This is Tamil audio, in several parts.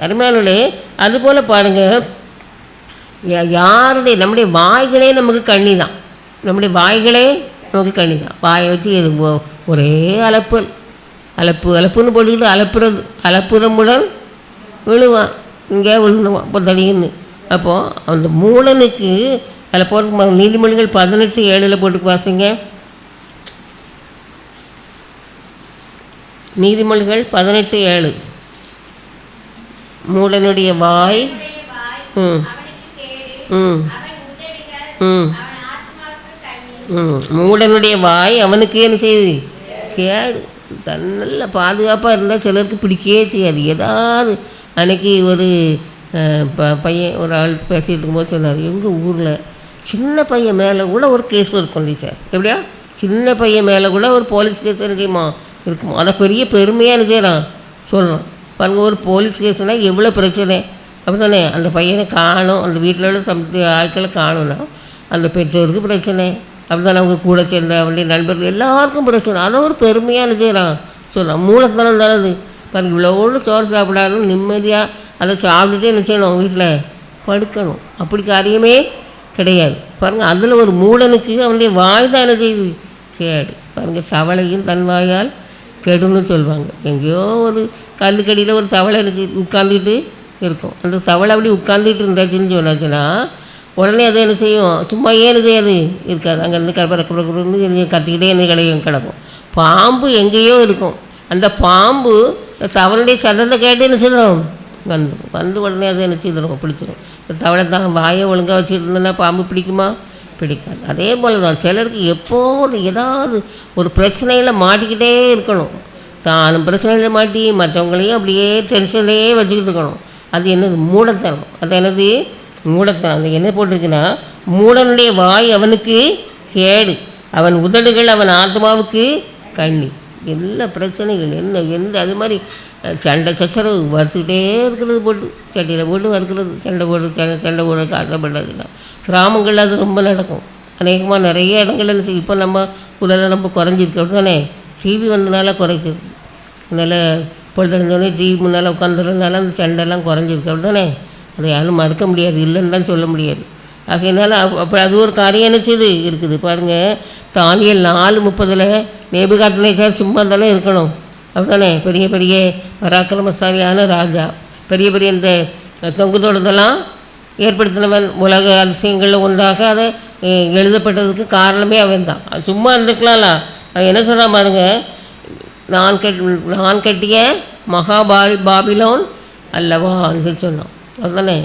அருமையானே அதுபோல் பாருங்கள் யா- யாருடைய நம்முடைய வாய்களே நமக்கு கண்ணி தான் நம்முடைய வாய்களே நமக்கு கண்ணி தான் வாயை வச்சு இது ஒரே அலப்பல் அலப்பு அலப்புன்னு போட்டுக்கிட்டு அலப்புறது. அலப்புறமுடன் விழுவான். இங்கே விழுந்துவான் இப்போ தடின்னு அப்போது அந்த மூலனுக்கு அதில் போட்டு நீதிமொழிகள் பதினெட்டு ஏழில் போட்டு வாசிங்க. நீதிமொழிகள் பதினெட்டு ஏழு. மூடனுடைய வாய். ம். ம். ம். ம். மூடனுடைய வாய் அவனுக்கு என்ன செய்யுது? கேடு. தன் நல்ல பாதுகாப்பாக இருந்தால் சிலருக்கு பிடிக்கவே செய்யாது. ஏதாவது அன்னைக்கு ஒரு ப பையன் ஒரு ஆள் பேசிகிட்டு இருக்கும்போது சொன்னார் எங்கள் ஊரில் சின்ன பையன் மேலே கூட ஒரு கேஸ் இருக்கும் டீச்சர் எப்படியா? சின்ன பையன் மேலே கூட ஒரு போலீஸ் கேஸ் இருக்குமா செய்யுமா? இருக்குமா? அதை பெரிய பெருமையாக செய்கிறான் சொல்லலாம் பாருங்கள் ஒரு போலீஸ் கேஸ்னால் எவ்வளோ பிரச்சனை? அப்படி தானே? அந்த பையனை காணும் அந்த வீட்டில் உள்ள சமத்து ஆட்களை காணும்னா அந்த பெற்றோருக்கு பிரச்சனை. அப்படி தானே அவங்க கூட சேர்ந்த அவனுடைய நண்பர்கள் எல்லாருக்கும் பிரச்சனை. அதை ஒரு பெருமையாக நான் சொல்லலாம் மூலத்தனம் தானே அது. பாருங்க இவ்வளோடு சோறு சாப்பிடாலும் நிம்மதியாக அதை சாப்பிட்டுட்டே என்ன செய்யணும் வீட்டில் படுக்கணும். அப்படி காரியமே கிடையாது. பாருங்கள் அதில் ஒரு மூடனுக்கு அவனுடைய வாழ்தான தான் என்ன கேடு. பாருங்கள் சவளையும் தன் வாயால் கெடுன்னு சொல்லுவாங்க எங்கேயோ ஒரு கல்லுக்கடியில் ஒரு தவளை இருந்துச்சு உட்காந்துக்கிட்டு இருக்கும். அந்த தவளை அப்படி உட்காந்துக்கிட்டு இருந்தாச்சுன்னு சொன்னாச்சுன்னா உடனே அதை என்ன செய்யும்? சும்மா ஏன் செய்யாது? இருக்காது. அங்கேருந்து கரப்பர கரப்பரன்னு கத்திக்கிட்டே என்ன கிடைக்கும் கிடக்கும். பாம்பு எங்கேயோ இருக்கும். அந்த பாம்பு இந்த தவளுடைய சத்தத்தை கேட்டு என்ன செய்யணும் வந்து வந்து உடனே அதை என்ன செய்திடும் பிடிச்சிடும் இந்த தவளை தான் வாயை ஒழுங்காக வச்சுக்கிட்டு இருந்தேன்னா பாம்பு பிடிக்குமா? பிடிக்காது. அதே போல் தான் சிலருக்கு எப்போது ஏதாவது ஒரு பிரச்சனையில் மாட்டிக்கிட்டே இருக்கணும். தானும் பிரச்சனையில் மாட்டி மற்றவங்களையும் அப்படியே டென்ஷன்லேயே வச்சுக்கிட்டு இருக்கணும். அது என்னது? மூடத்தனம். அது என்னது? மூடத்தனம். அது என்ன போட்டிருக்குன்னா மூடனுடைய வாய் அவனுக்கு கேடு. அவன் உதடுகள் அவன் ஆத்மாவுக்கு கண்ணி. எல்லா பிரச்சனைகள் என்ன எந்த அது மாதிரி சண்டை சச்சரவு வறுத்துக்கிட்டே இருக்கிறது போட்டு சட்டியில் போட்டு வறுக்கிறது சண்டை போடுறது சண்டை சண்டை போட்டு காசப்படுறதுனா கிராமங்களில் அது ரொம்ப நடக்கும். அநேகமாக நிறைய இடங்கள்ல இப்போ நம்ம உலகில் ரொம்ப குறைஞ்சிருக்கு அப்படி தானே டிவி வந்ததுனால குறைச்சிருக்கு அதனால் பொழுதுனே டிவி முன்னால் உட்காந்துறதுனால அந்த சண்டைலாம் குறைஞ்சிருக்கு அப்படி தானே அதை யாரும் மறுக்க முடியாது இல்லைன்னு தான் சொல்ல முடியாது. ஆகையினால அப்போ அது ஒரு காரியம் என்னச்சது இருக்குது. பாருங்கள் தானியல் நாலு முப்பதில் நேபுகாத்தினேச்சார் சும்மா தானே இருக்கணும். அப்படிதானே பெரிய பெரிய பராக்கிரமசாலியான ராஜா. பெரிய பெரிய இந்த தொங்கு தொடுதெல்லாம் ஏற்படுத்தினவன் உலக அதிசயங்களில் ஒன்றாக அதை எழுதப்பட்டதுக்கு காரணமே அவன் தான் அது சும்மா இருந்திருக்கலாம்ல. அவன் என்ன சொல்கிறான் பாருங்க நான் கட் நான் கட்டிய மகாபால் பாபிலோன் அல்லவா அப்படின்னு சொன்னான். அதுதானே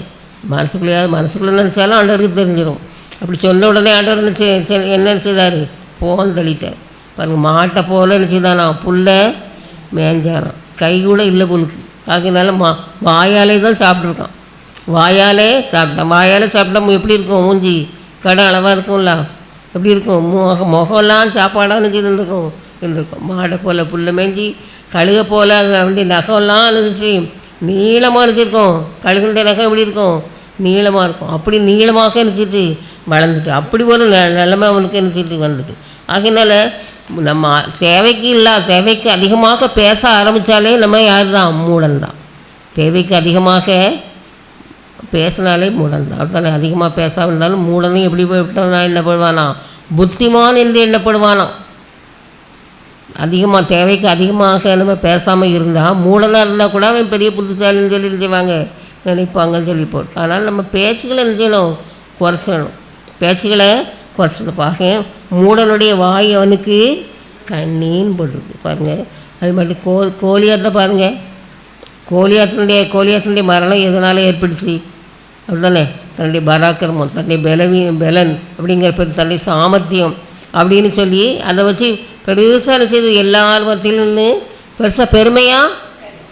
மனசுக்குள்ளேயாவது மனசுக்குள்ளே நினச்சாலும் ஆண்டவருக்கு தெரிஞ்சிடும் அப்படி சொன்ன உடனே ஆண்டவர் என்ன என்ன செய்தார்? போன் தள்ளிட்டார் பாருங்க மாட்டை போல நினச்சிதானா செய்தானா? புல்லை மேஞ்சாராம். கை கூட இல்லை புல்லுக்கு. ஆகினால மா வாயாலே தான் சாப்பிட்ருக்கான் வாயாலே சாப்பிட்டான். வாயாலே சாப்பிட்டா எப்படி இருக்கும்? மூஞ்சி கடை அளவாக இருக்கும்ல? எப்படி இருக்கும்? முக முகம்லாம் சாப்பாடாக இருந்திருக்கும் இருந்திருக்கும். மாடை போல் புல்லை மேஞ்சி கழுக போல் அப்படி நகம்லாம் இருந்துச்சு நீளமாக இருந்துருக்கும் கழுகுடைய நகம் எப்படி இருக்கும்? நீளமாக இருக்கும். அப்படி நீளமாக நினச்சிட்டு வளர்ந்துட்டு. அப்படி ஒரு நெ- நிலைமை அவனுக்கு நினச்சிட்டு வந்துட்டு அதனால் நம்ம தேவைக்கு இல்லை தேவைக்கு அதிகமாக பேச ஆரம்பித்தாலே நம்ம யார் தான் மூடன் தான் தேவைக்கு அதிகமாக பேசினாலே மூடன் தான் அப்படித்தானே அதிகமாக பேசாமல் இருந்தாலும் மூடனும் எப்படி போய்விட்டவனா? எண்ணப்படுவானா புத்திமான் என்று எண்ணப்படுவானாம் அதிகமாக தேவைக்கு அதிகமாக நம்ம பேசாமல் இருந்தால் மூடனாக இருந்தால் கூட அவன் பெரிய புத்திசாலின்னு சொல்லி செய்வாங்க நினைப்பாங்கன்னு சொல்லி போட்டு அதனால் நம்ம பேச்சுகளை என்ன செய்யணும்? குறைச்சிடணும். பேச்சுகளை குறைச்சிடணும். பாருங்க மூடனுடைய வாய் அவனுக்கு கண்ணின்னு போட்டிருக்கு. பாருங்கள் அது மாதிரி கோ கோழியாத்தை பாருங்கள் கோழியாத்தனுடைய கோழியாத்தனுடைய மரணம் எதனால் ஏற்பட்டுச்சு? அப்படிதானே தன்னுடைய பராக்கிரமம் தன்னுடைய பலவி பலன் அப்படிங்கிற பெரு தன்னுடைய சாமர்த்தியம் அப்படின்னு சொல்லி அதை வச்சு பெருசாக என்ன செய்து எல்லார் மத்தியிலும் பெருசாக பெருமையாக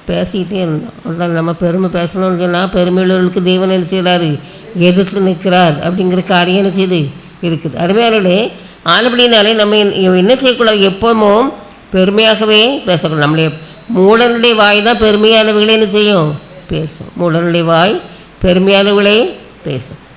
பேசிக்கிட்டே இருந்தோம். அதுதான் நம்ம பெருமை பேசணும்னு சொன்னால் பெருமையுள்ளவர்களுக்கு தெய்வன் என்ன செய்கிறாரு எதிர்த்து நிற்கிறார் அப்படிங்கிற காரியம் என்ன செய்யுது இருக்குது. அருமையானே ஆனப்படினாலே நம்ம என்ன- செய்யக்கூடாது? எப்போமோ பெருமையாகவே பேசக்கூடாது. நம்முடைய மூடனுடைய வாய் தான் பெருமையானவர்களே என்ன செய்யும்? பேசும். மூடனுடைய வாய் பெருமையானவர்களே பேசும்.